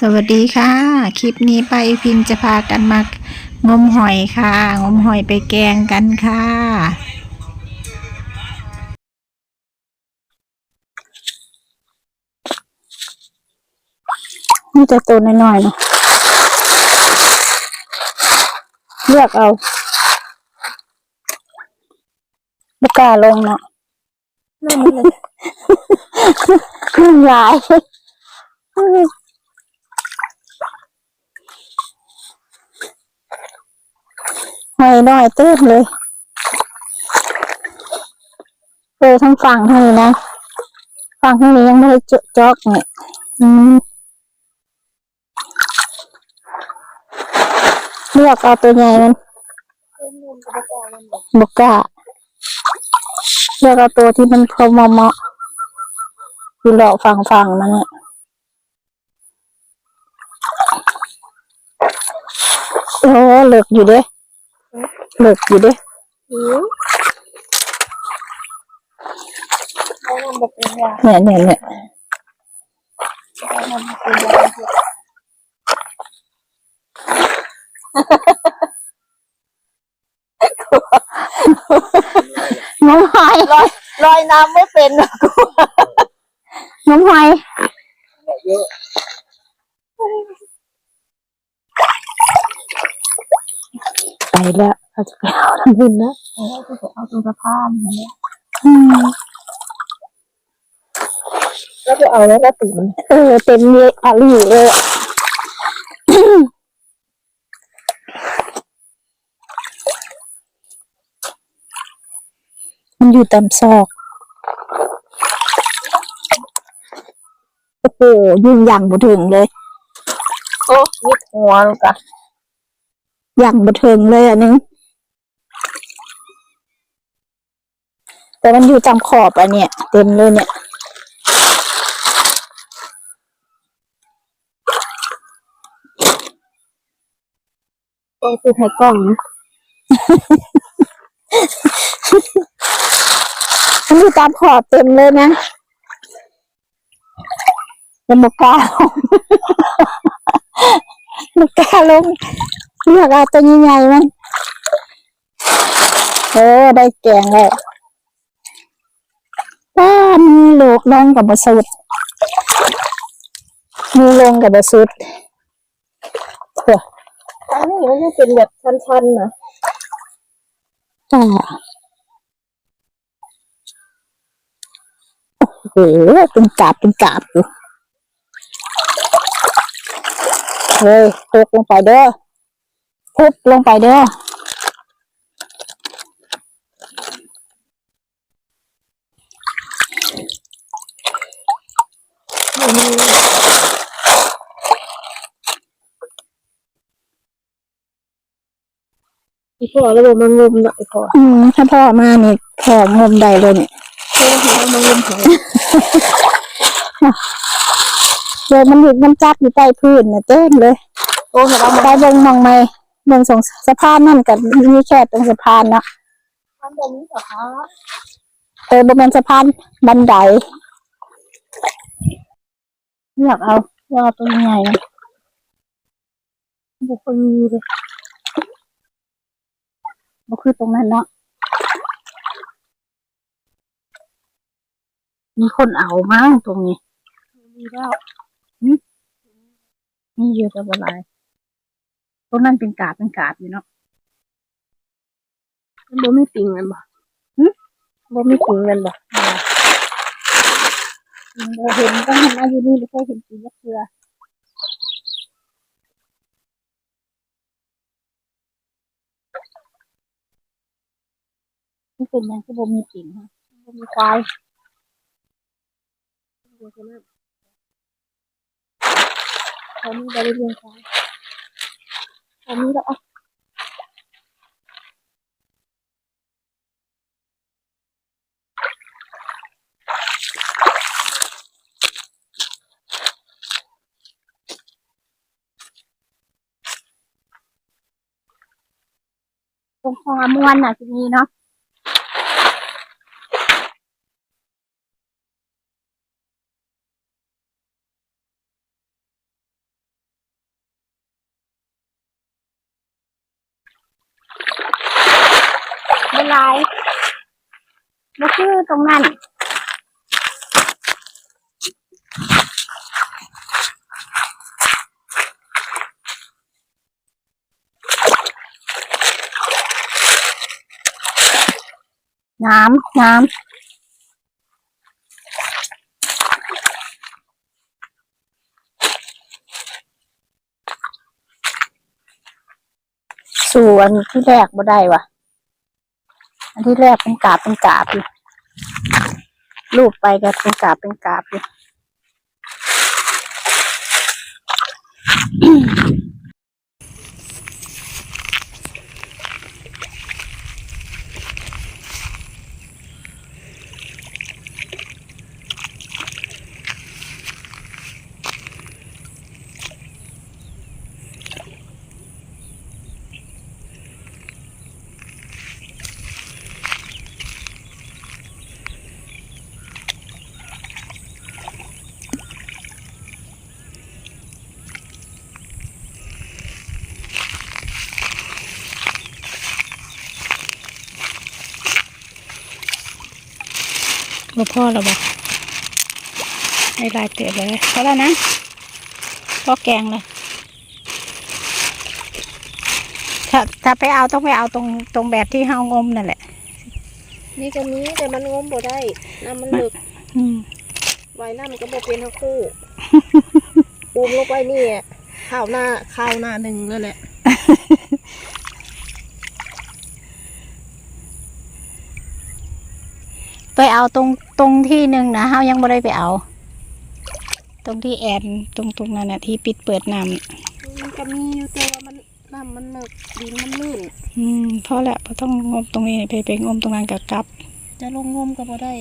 สวัสดีค่ะ คลิปนี้ไปพิมพ์จะพากันมางมหอยค่ะ งมหอยไปแกงกันค่ะ นี่จะตัวน้อยๆเนาะเลือกเอาบุกล้าลงเนาะนั่นเลยขึ้นหลาย หอย น้อยเต้มเลยเออทั้งฝั่งทางนี้นะฝั่งทางนี้ยังไม่ได้จาะจอกเนี่ยอืมเลือกเอาตัวใหญ่มันบกกล้าเลือกเอาตัวที่มันพอเหมาะเหมาะอยู่เลาะฝั่งฝั่งมันเนี่ยโอ้เหลือกอยู่เด้ หลือกอยู่เด้หิวเขาทำแบบเป็นยาเนี่ยเนี่ยเนี่ยเขาทำแบบเป็นยาน้องหอยลอยลอยน้ำไม่เป็นนะกูน้องหอยไปแล้วเราจะไป เอาน้ำพินแล้วเอาตัวสะพานเนี่ยอืมแล้วไปเอาแล้วก็ตื่นเออเต็มเยอะอะลีเลยอะมันอยู่ตามซอก โอ้โหยิ่งยังบ่ถึงเลย โอ้ยิดหัวลูกอะยังบ่ถึงเลยอันนึง แต่มันอยู่ตามขอบอันเนี้ยเต็มเลยเนี่ยโอ้คือไทยกล้องนะมันอยู่ตามขอบเต็มเลยนะยังบอกกล้าลงบอกกล้าลงเลือกเอาตัวใหญ่ๆมันเออได้แกงแล้ว ป้ามีโลกลงกับบสุดมีลงกับบสุดเถอะอันนี้มันจะเป็นแบบชันๆนะจ้าโอ้โหเป็นกาบเป็นกาบอยู่เฮ้ยพุกลงไปเด้อพุกลงไปเด้อ ไอ้พ่อแล้วบอกมันงมนะไอ้พ่ออืมถ้าพ่อมานี่พ่องมได้เลยเนี่ยพ่อเห็นว่ามันงมหอยเดี๋ยวมันหยุดมันจับอยู่ใต้พื้นน่ะเต้นเลยโอ้เห็นว่ามันไปเบิ่งมองไหมเบิ่งสงสะพานนั่นกับมีแค่ตรงสะพานเนาะทำแบบนี้เหรอคะเออบ่แม่นสะพานบันไดเลือกเอาเลือกเอาตัวใหญ่นะบุคคลมีเลย บ่คือตรงนั้นเนาะมีคนเอามั้งตรงนี้มีแล้วนี่เยอะจะละลายตรงนั้นเป็นกาบเป็นกาบอยู่เนาะมันบ่มีปิงกันบ่หึบ่มีปิงกันบ่เราเห็นต้องเห็นมาอยู่นี่ไม่เคยเห็นสีมะเขือ นี่เป็นยังที่บ่มีกิ่งฮะบ่มีควายเขามีบริเวณเขาเขามีแล้วอะตรงคลองอมวนน่ะจะมีเนาะ หลายบ่คือตรงนั้นน้ำน้ำส่วนที่แรกบ่ได้วะ อันที่แรกเป็นกาบเป็นกาบอยู่รูปไปก็เป็นกาบเป็นกาบอยู่ พ่อแล้วบ่ไม่ลายเตะเลยพอแล้วนะพอแกงเลยถ้าถ้าไปเอาต้องไปเอาตรงตรงแบบที่เฮางมนั่นแหละ นี่ก็มีแต่มันงมบ่ได้น้ำมันลึกอืมไว้น้ำมันก็บ่เป็นทั้งคู่ปูมลงไปนี่ข้าวหน้าข้าวหน้าหนึ่งเลยแหละ ไปเอาตรงตรงที่หนึ่งนะเฮายังไม่ได้ไปเอา ตรงที่แอนตรงตรงนั้นนะที่ปิดเปิดน้มันก็มีอยู่แต่ว่ามันน้ำมันเลิกดินมันลื่นำอืมพอแล้วพอต้องงมตรงนี้ไปไปงมตรงนั้นกับกลับ จะลงงมก็บ่ได้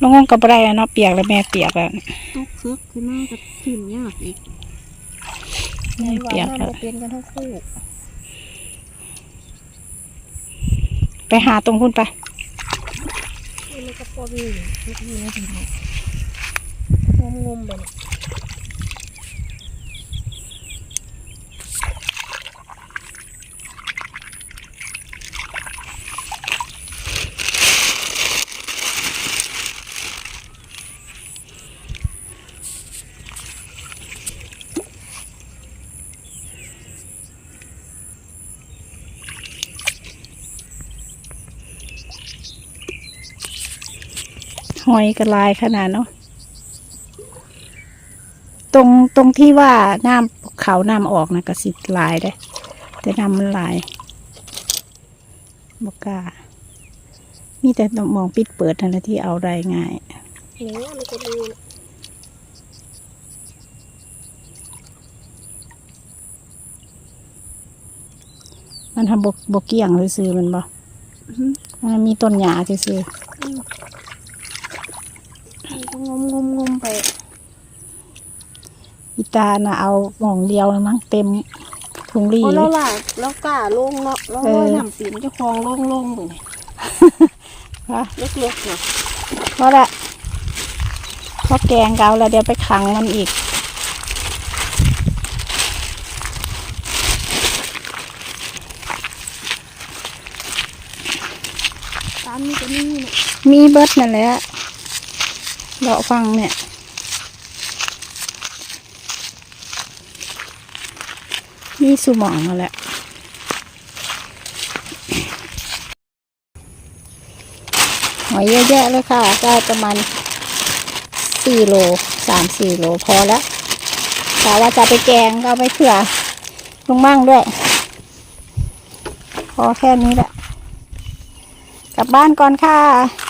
ลงงมกับอะไรเนาะเปียกแล้วแม่เปียกแล้วตุกคึกขึ้นมาก็ถิ่มยากอีกแม่เปียกน้ำแล้วบ่เป็นกันทั้งคู่ไปหาตรงคุณไปนี่ มันก็พอมีทุกมีนะทีนี้งมงมๆไป หอยกระลายขนาดเนาะตรงตรงที่ว่าน้ำเขาน้ำออกนะก็สิลายได้แต่น้ำมันลายบกล้ามีแต่มองปิดเปิดนั่นแหละที่เอาได้ง่ายนี่มันก็มีมันทำบกบกเกี่ยงซื้อๆมันบ่มันมีต้นหญ้าซื้อ มันก็งมงมงมไป ๆอีตาน่ะเอาหมองเดียวมั้งเต็มถุงรี โอ้แล้วล่ะแล้วกล้าลงเนาะแล้วเออลอยน้ำปีนเจ้าของลงลงตรงนี้ว่าเล็กๆเนาะเพราะละเพราะแกงเกาแล้วเดี๋ยวไปขังมันอีก ตามนี้ก็มีเนี่ยมีเบิดนั่นแหละเลาะฟังเนี่ย มีสุหมองนั่นแหละหอยเยอะแยะเลยค่ะได้ประมาณสี่โลสามสี่โลพอแล้วแต่ว่าจะไปแกงก็ไปเผื่อลุงมั่งด้วย พอแค่นี้แหละ กลับบ้านก่อนค่ะ